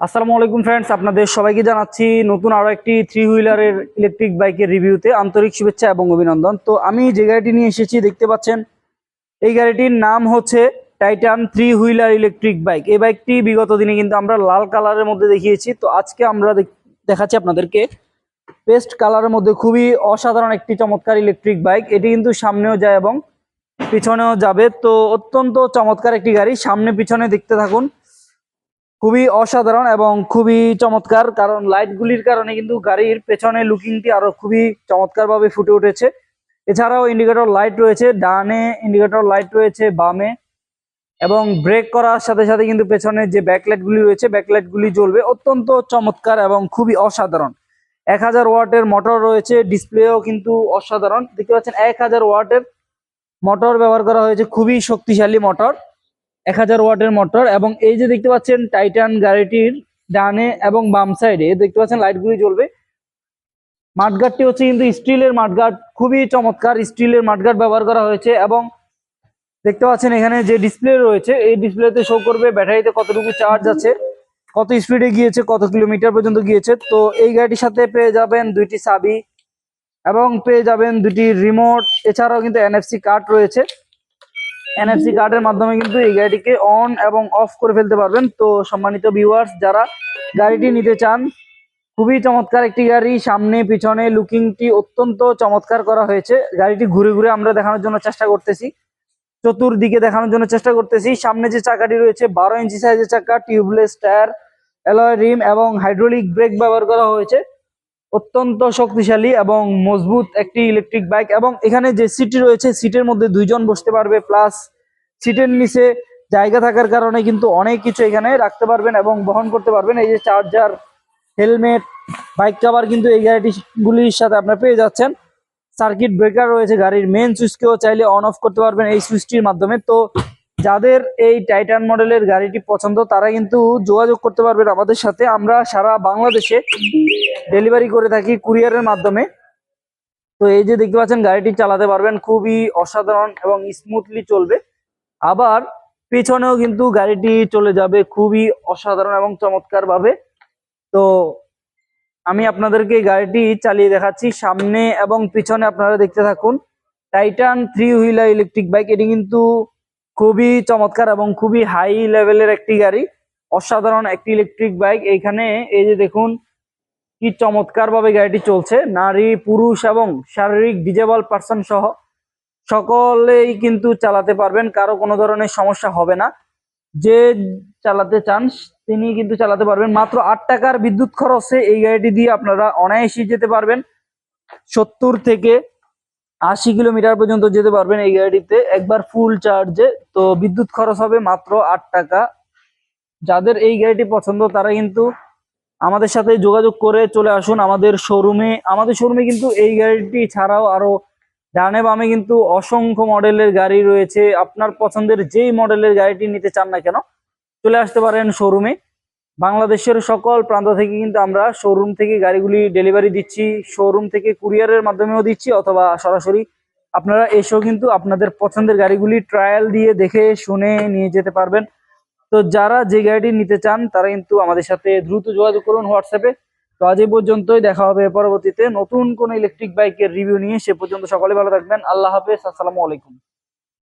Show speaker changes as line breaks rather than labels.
আসসালামু আলাইকুম ফ্রেন্ডস আপনাদের সবাইকে জানাচ্ছি নতুন আরও একটি থ্রি হুইলারের ইলেকট্রিক বাইকের রিভিউতে আন্তরিক শুভেচ্ছা এবং অভিনন্দন। তো আমি যে গাড়িটি নিয়ে এসেছি, দেখতে পাচ্ছেন, এই গাড়িটির নাম হচ্ছে Titan three wheeler electric bike এই বাইকটি বিগত দিনে কিন্তু আমরা লাল কালারের মধ্যে দেখিয়েছি। তো আজকে আমরা দেখ- দেখাচ্ছি আপনাদেরকে পেস্ট কালারের মধ্যে খুবই অসাধারণ একটি চমৎকার ইলেকট্রিক বাইক এটি কিন্তু সামনেও যায় এবং পিছনেও যাবে। তো অত্যন্ত চমৎকার একটি গাড়ি। সামনে পিছনে দেখতে থাকুন। খুবই অসাধারণ এবং খুবই চমৎকার, কারণ লাইটগুলির কারণে কিন্তু গাড়ির পেছনে লুকিংটি আরও খুবই চমৎকার ভাবে ফুটে উঠেছে। এছাড়াও ইন্ডিকেটর লাইট রয়েছে, ডানে ইন্ডিকেটর লাইট রয়েছে, বামে। এবং ব্রেক করার সাথে সাথে কিন্তু পেছনে যে ব্যাকলাইট গুলি রয়েছে ব্যাকলাইট গুলি জ্বলবে। অত্যন্ত চমৎকার এবং খুবই অসাধারণ। এক হাজার ওয়াটের মোটর রয়েছে ডিসপ্লেও কিন্তু অসাধারণ। দেখতে পাচ্ছেন, এক হাজার ওয়াটের মোটর ব্যবহার করা হয়েছে, খুবই শক্তিশালী মোটর এক হাজার ওয়াটের মোটর এবং এই যে দেখতে পাচ্ছেন টাইটান গাড়িটির ডানে এবং বাম সাইডে, দেখতে পাচ্ছেন লাইটগুলি জ্বলবে। মাঠগার্ডটি হচ্ছে কিন্তু স্টিলের মাঠগার্ড খুবই চমৎকার স্টিলের মাঠগার্ড ব্যবহার করা হয়েছে এবং দেখতে পাচ্ছেন এখানে যে ডিসপ্লে রয়েছে, এই ডিসপ্লেতে শো করবে ব্যাটারিতে কতটুকু চার্জ আছে, কত স্পিডে গিয়েছে, কত কিলোমিটার পর্যন্ত গিয়েছে। তো এই গাড়িটির সাথে পেয়ে যাবেন দুইটি চাবি এবং পেয়ে যাবেন দুটি রিমোট এছাড়াও কিন্তু এনএফসি কার্ড রয়েছে। এনএফসি কার্ডের মাধ্যমে কিন্তু এই গাড়িটিকে অন এবং অফ করে ফেলতে পারবেন। তো সম্মানিত ভিউয়ার্স যারা গাড়িটি নিতে চান, খুবই চমৎকার একটি গাড়ি। সামনে, পিছনে লুকিংটি অত্যন্ত চমৎকার করা হয়েছে। গাড়িটি ঘুরে ঘুরে আমরা দেখানোর জন্য চেষ্টা করতেছি। চতুর্দিকে দেখানোর জন্য চেষ্টা করতেছি। সামনে যে চাকাটি রয়েছে, বারো ইঞ্চি সাইজের চাকা টিউবলেস টায়ার অ্যালয় রিম এবং হাইড্রোলিক ব্রেক ব্যবহার করা হয়েছে। অত্যন্ত শক্তিশালী এবং মজবুত একটি ইলেকট্রিক বাইক এবং এখানে যে সিট রয়েছে সিটের মধ্যে দুইজন বসতে পারবে প্লাস সিটের নিচে জায়গা থাকার কারণে কিন্তু অনেক কিছু এখানে রাখতে পারবেন এবং বহন করতে পারবেন। এই যে চার্জার হেলমেট বাইক কাভার কিন্তু এই গাড়িটিগুলির সাথে আপনারা পেয়ে যাচ্ছেন। সার্কিট ব্রেকার রয়েছে গাড়ির মেন সুইচকেও চাইলে অন অফ করতে পারবেন এই সুইচটির মাধ্যমে। তো যাদের এই টাইটান মডেলের গাড়িটি পছন্দ, তারা কিন্তু যোগাযোগ করতে পারবেন আমাদের সাথে। আমরা সারা বাংলাদেশে ডেলিভারি করে থাকি কুরিয়ারের মাধ্যমে। তো এই যে দেখতে পাচ্ছেন, গাড়িটি চালাতে পারবেন, খুবই অসাধারণ এবং স্মুথলি চলবে। আবার পেছনেও কিন্তু গাড়িটি চলে যাবে খুবই অসাধারণ এবং চমৎকার ভাবে তো আমি আপনাদেরকে গাড়িটি চালিয়ে দেখাচ্ছি। সামনে এবং পিছনে আপনারা দেখতে থাকুন Titan three wheeler electric bike এটি কিন্তু খুবই চমৎকার এবং খুবই হাই লেভেলের একটি গাড়ি। অসাধারণ একটি ইলেকট্রিক বাইক এইখানে এই যে দেখুন, কি চমৎকার ভাবে গাড়িটি চলছে। নারী, পুরুষ এবং শারীরিক ডিজেবল পার্সন সহ সকলেই কিন্তু চালাতে পারবেন, কারও কোনো ধরনের সমস্যা হবে না। যে চালাতে চান, তিনি কিন্তু চালাতে পারবেন। মাত্র আট টাকার বিদ্যুৎ খরচে এই গাড়িটি দিয়ে আপনারা অনায়াসে যেতে পারবেন। সত্তর থেকে আশি কিলোমিটার পর্যন্ত যেতে পারবেন এই গাড়িটিতে একবার ফুল চার্জে তো বিদ্যুৎ খরচ হবে মাত্র আট টাকা। যাদের এই গাড়িটি পছন্দ, তারা কিন্তু আমাদের সাথে যোগাযোগ করে চলে আসুন আমাদের শোরুমে আমাদের শোরুমে কিন্তু এই গাড়িটি ছাড়াও আরও ডানে বামে কিন্তু অসংখ্য মডেলের গাড়ি রয়েছে। আপনার পছন্দের যেই মডেলের গাড়িটি নিতে চান না কেন, চলে আসতে পারেন শোরুমে বাংলাদেশের সকল প্রান্ত থেকে কিন্তু আমরা শোরুম থেকে গাড়িগুলি ডেলিভারি দিচ্ছি শোরুম থেকে কুরিয়ারের মাধ্যমেও দিচ্ছি অথবা সরাসরি আপনারা এসেও কিন্তু আপনাদের পছন্দের গাড়িগুলি ট্রায়াল দিয়ে দেখে শুনে নিয়ে যেতে পারবেন। তো যারা যে গাড়িটি নিতে চান, তারা কিন্তু আমাদের সাথে দ্রুত যোগাযোগ করুন হোয়াটসঅ্যাপে। তো আজ এই পর্যন্তই, দেখা হবে পরবর্তীতে নতুন কোন ইলেকট্রিক বাইকের রিভিউ নিয়ে। সে পর্যন্ত সকলে ভালো থাকবেন। আল্লাহ হাফেজ, আসসালামু আলাইকুম।